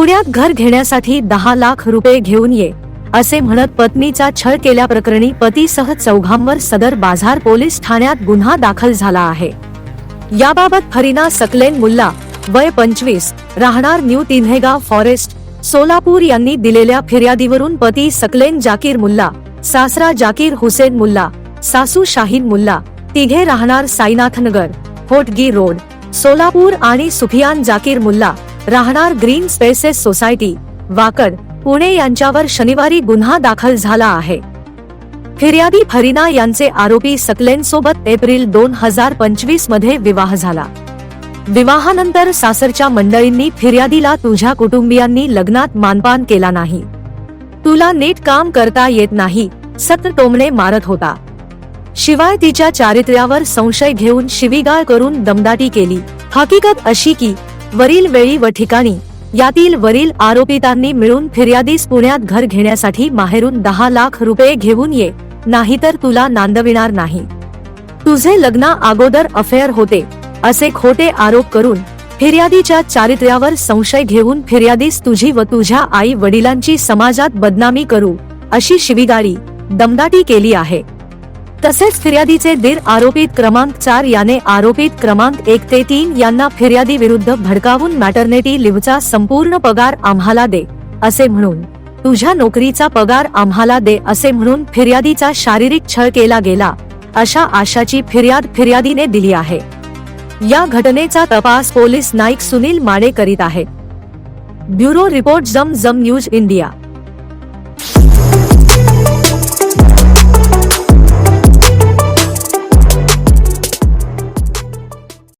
पुण्यात घर घेण्यासाठी दहा लाख रुपये घेऊन ये असे म्हणत पत्नीचा छळ केल्याप्रकरणी पतीसह चौघांवर सदर बाजार पोलीस ठाण्यात गुन्हा दाखल झाला आहे. याबाबत फरीना सकलेन मुल्ला वय पंचवीस राहणार न्यू तिन्हेगाव फॉरेस्ट सोलापूर यांनी दिलेल्या फिर्यादीवरून पती सकलेन जाकीर मुल्ला सासरा जाकीर हुसेन मुल्ला सासू शाहीन मुल्ला तिघे राहणार साईनाथनगर होटगी रोड सोलापूर आणि सुफियान जाकीर मुल्ला राहणार green spaces society Wakad Pune यांच्यावर शनिवारी गुन्हा दाखल झाला आहे. फिर्यादी फरीना यांचे आरोपी सकलेन सोबत एप्रिल दोन हजार पंचवीसमध्ये विवाह झाला. विवाहानंतर सासरच्या मंडळींनी फिर्यादीला तुझ्या कुटुंबियांनी लग्नात मानपान केला नाही. तुला नीट काम करता येत नाही सत टोमणे मारत होता. शिवाय तिच्या चारित्र्यावर संशय घेऊन शिवीगाळ करून दमदाटी केली. हकीकत अशी की वरील वेळी व ठिकाणी. यातील वरील आरोपितांनी मिळून फिर्यादीस पुण्यात घर घेण्यासाठी माहेरून दहा लाख रुपये घेऊन ये नाहीतर तुला नांदविणार नाही. तुझे लग्न अगोदर अफेअर होते असे खोटे आरोप करून फिर्यादीच्या चारित्र्यावर संशय घेऊन फिर्यादीस तुझी व तुझ्या आई वडिलांची समाजात बदनामी करू अशी शिवीगाळी दमदाटी केली आहे. तसेच फिर्यादीचे दीर आरोपित क्रमांक चार याने आरोपित क्रमांक एक ते तीन यांना फिर्यादी विरुद्ध भडकावून मॅटर्निटी लिव्हचा संपूर्ण पगार आम्हाला दे असे म्हणून. तुझ्या नोकरीचा पगार आम्हाला दे असे म्हणून फिर्यादीचा शारीरिक छळ केला गेला अशा आशाची फिर्याद फिर्यादीने दिली आहे. या घटनेचा तपास पोलीस नाईक सुनील माने करीत आहे. ब्युरो रिपोर्ट जम जम न्यूज इंडिया.